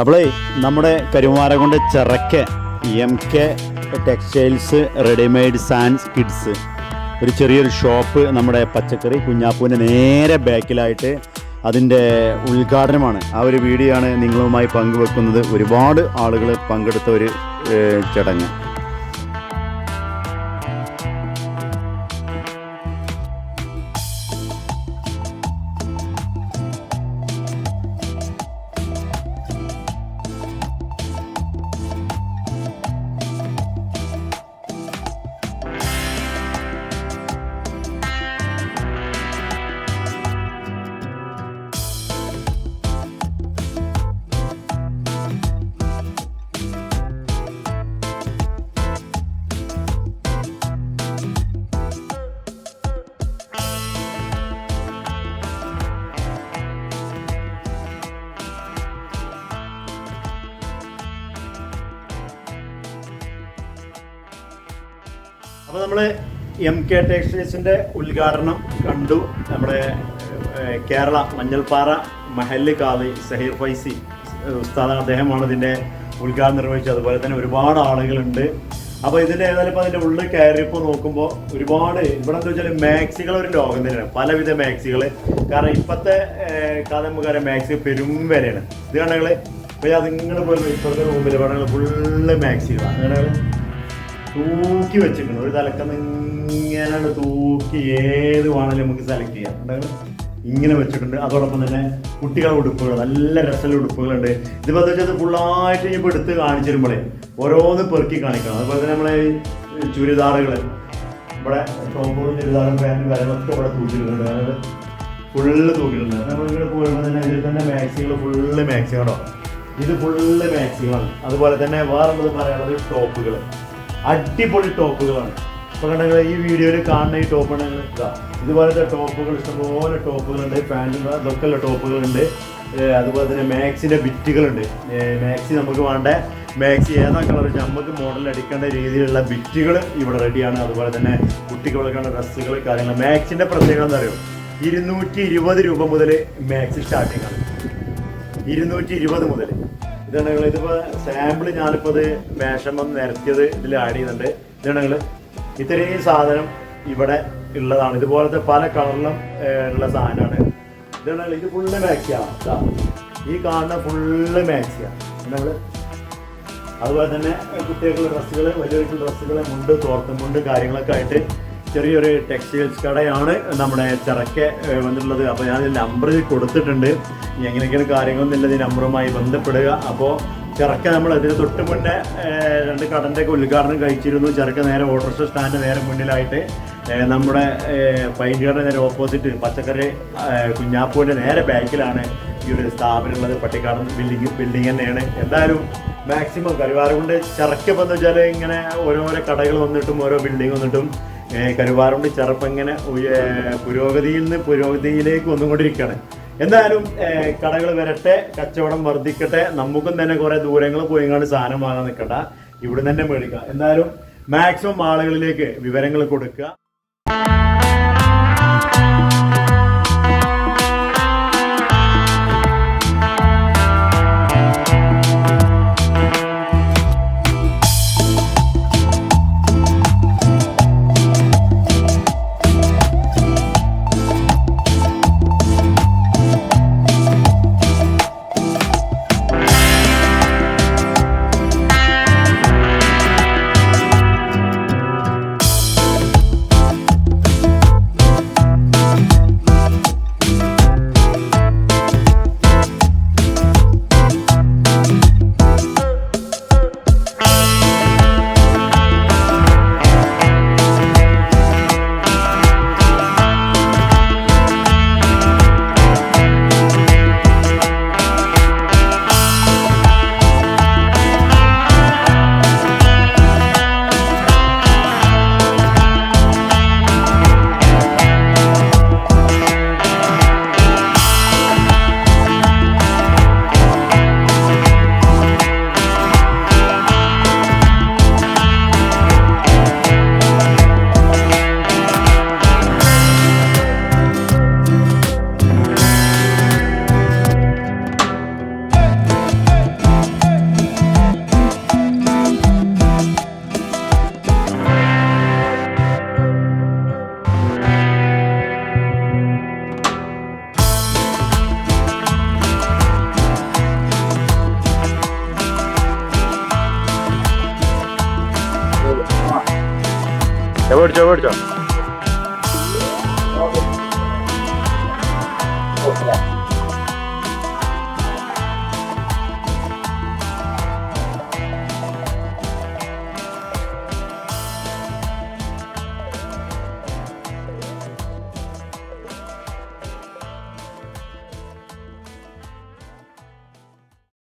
അപ്പോളേ നമ്മുടെ കരുമാരകൊണ്ട് ചിറക്ക് എം കെ ടെക്സ്റ്റൈൽസ് റെഡിമെയ്ഡ് സാൻസ് കിഡ്സ് ഒരു ചെറിയൊരു ഷോപ്പ് നമ്മുടെ പച്ചക്കറി കുഞ്ഞാപ്പൂവിന്റെ നേരെ ബാക്കിലായിട്ട് അതിന്റെ ഉദ്ഘാടനമാണ്. ആ ഒരു വീഡിയോ ആണ് നിങ്ങളുമായി പങ്കുവെക്കുന്നത്. ഒരുപാട് ആളുകൾ പങ്കെടുത്ത ഒരു ചടങ്ങ്. അപ്പോൾ നമ്മൾ എം കെ ടെക്സ്റ്റൈൽസിന്റെ ഉദ്ഘാടനം കണ്ടു. നമ്മുടെ കേരള മഞ്ഞൾപ്പാറ മഹല്ല് കാളി സഹീർ ഫൈസി ഉസ്താദാണ്. അദ്ദേഹമാണ് ഇതിന്റെ ഉദ്ഘാടനം നിർവഹിച്ചത്. അതുപോലെ തന്നെ ഒരുപാട് ആളുകളുണ്ട്. അപ്പോൾ ഇതിന്റെ ഏതായാലും ഇപ്പോൾ അതിന്റെ ഉള്ളിൽ കയറിയപ്പോൾ നോക്കുമ്പോൾ ഒരുപാട് ഇവിടെ എന്താ വെച്ചാൽ മാക്സികൾ ഒരു ലോകം തന്നെയാണ്. പലവിധ മാക്സികൾ. കാരണം ഇപ്പോഴത്തെ നമുക്കറിയാം മാക്സി പെരും വിലയാണ്. ഇത് കണ്ടെങ്കിൽ ഇപ്പോൾ അതിങ്ങനെ പോലും ഇപ്പോഴത്തെ മുമ്പിൽ വേണമെങ്കിൽ ഫുള്ള് മാക്സികളാണ്. അങ്ങനെ തൂക്കി വെച്ചിട്ടുണ്ട് ഒരു തലക്കം ഇങ്ങനെ തൂക്കി ഏത് വേണമെങ്കിലും നമുക്ക് സെലക്ട് ചെയ്യാം. ഉണ്ടാകും ഇങ്ങനെ വെച്ചിട്ടുണ്ട്. അതോടൊപ്പം തന്നെ കുട്ടികളുടെ ഉടുപ്പുകൾ നല്ല രസമുള്ള ഉടുപ്പുകളുണ്ട്. ഇതിപ്പോൾ എന്താ വെച്ചാൽ ഫുള്ളായിട്ട് ഇപ്പോൾ എടുത്ത് കാണിച്ചു തരുമ്പോഴേ ഓരോന്ന് പെറുക്കി കാണിക്കണം. അതുപോലെ തന്നെ നമ്മളെ ചുരിദാറുകൾ ഇവിടെ ടോപ്പും ചുരിദാറും പാന്റും കാര്യങ്ങളൊക്കെ ഇവിടെ തൂക്കിയിട്ടുണ്ട്. അതായത് ഫുള്ള് തൂക്കിയിട്ടുണ്ട്. നമ്മളിവിടെ പോകുമ്പോൾ തന്നെ ഇതിൽ തന്നെ മാക്സികൾ ഫുള്ള് മാക്സികളോ ഇത് ഫുള്ള് മാക്സികളാണ് അതുപോലെ തന്നെ വേറുള്ളത് പറയാനുള്ളത്? ടോപ്പുകൾ അടിപൊളി ടോപ്പുകളാണ്. ഇപ്പൊ കണ്ടെങ്കിൽ ഈ വീഡിയോയിൽ കാണുന്ന ഈ ടോപ്പ് ഉണ്ടെങ്കിൽ ഇതാ ഇതുപോലത്തെ ടോപ്പുകൾ ഇഷ്ടംപോലെ ടോപ്പുകളുണ്ട്. പാന്റും ഇതൊക്കെ ഉള്ള ടോപ്പുകളുണ്ട്. അതുപോലെ തന്നെ മാക്സിന്റെ ബിറ്റുകളുണ്ട്. മാക്സി നമുക്ക് വേണ്ട? മാക്സി ഏതാ കളർ നമുക്ക് മോഡൽ അടിക്കേണ്ട രീതിയിലുള്ള ബിറ്റുകൾ ഇവിടെ റെഡിയാണ്. അതുപോലെ തന്നെ കുട്ടികൾക്കുള്ള ഡ്രസ്സുകൾ കാര്യങ്ങൾ മാക്സിന്റെ പ്രത്യേകത എന്താ പറയുക ഇരുന്നൂറ്റി ഇരുപത് രൂപ മുതൽ മാക്സി സ്റ്റാർട്ടിംഗ് ആണ്. ഇരുന്നൂറ്റി ഇരുപത് മുതൽ ഇതാണ് നിങ്ങൾ ഇതിപ്പോൾ സാമ്പിൾ അത് ഇത് വന്ന് നിരത്തിയത് ഇതിൽ ആഡ് ചെയ്യുന്നുണ്ട്. ഇതാണ് നിങ്ങൾ ഇത്രയും സാധനം ഇവിടെ ഉള്ളതാണ്. ഇതുപോലത്തെ പല കളറിലും ഉള്ള സാധനമാണ്. ഇതാണ് ഇത് ഫുള്ള് മാക്സിയാണ്. ഈ കാണുന്ന ഫുള്ള് മാക്സിയാണ് നിങ്ങൾ അതുപോലെ തന്നെ കുട്ടികൾക്കുള്ള ഡ്രസ്സുകൾ വലിയ ഡ്രസ്സുകൾ മുണ്ട് തോർത്തും മുണ്ട് കാര്യങ്ങളൊക്കെ ആയിട്ട് ചെറിയൊരു ടെക്സ്റ്റൈൽസ് കടയാണ് നമ്മുടെ ചിറക്കെ വന്നിട്ടുള്ളത്. അപ്പോൾ ഞാൻ നമ്പർ കൊടുത്തിട്ടുണ്ട്. എങ്ങനെയൊക്കെയാണ് കാര്യങ്ങളൊന്നുമില്ല ഈ നമ്പറുമായി ബന്ധപ്പെടുക. അപ്പോൾ ചിറക്ക നമ്മൾ അതിന് തൊട്ട് മുന്നേ രണ്ട് കടന്റെ ഒക്കെ ഉദ്ഘാടനം കഴിച്ചിരുന്നു. ചിറക്ക നേരെ ഓട്ടോറിക്ഷ സ്റ്റാൻഡ് നേരെ മുന്നിലായിട്ട്. നമ്മുടെ പൈൻകാരുടെ നേരെ ഓപ്പോസിറ്റ് പച്ചക്കറി കുഞ്ഞാപ്പൂവിന്റെ നേരെ ബാക്കിലാണ് ഈ ഒരു സ്ഥാപനം ഉള്ളത് പട്ടിക്കാടൻ ബിൽഡിംഗ് ബിൽഡിംഗ് തന്നെയാണ്. എന്തായാലും മാക്സിമം കരുവാറുകൊണ്ട് ചിറക്കപ്പെന്ന് വെച്ചാൽ ഇങ്ങനെ ഓരോരോ കടകൾ വന്നിട്ടും ഓരോ ബിൽഡിംഗ് വന്നിട്ടും ഏഹ് ചെറുപ്പങ്ങനെ പുരോഗതിയിൽ നിന്ന് പുരോഗതിയിലേക്ക് വന്നുകൊണ്ടിരിക്കുകയാണ്. എന്തായാലും കടകൾ വരട്ടെ കച്ചവടം വർദ്ധിക്കട്ടെ നമുക്കും തന്നെ കുറെ ദൂരങ്ങൾ പോയിങ്ങാണ്ട് സാധനം വാങ്ങാൻ നിൽക്കണ്ട. ഇവിടെ തന്നെ മേടിക്കാം. എന്തായാലും മാക്സിമം ആളുകളിലേക്ക് വിവരങ്ങൾ കൊടുക്കുക. जा बैठ जा।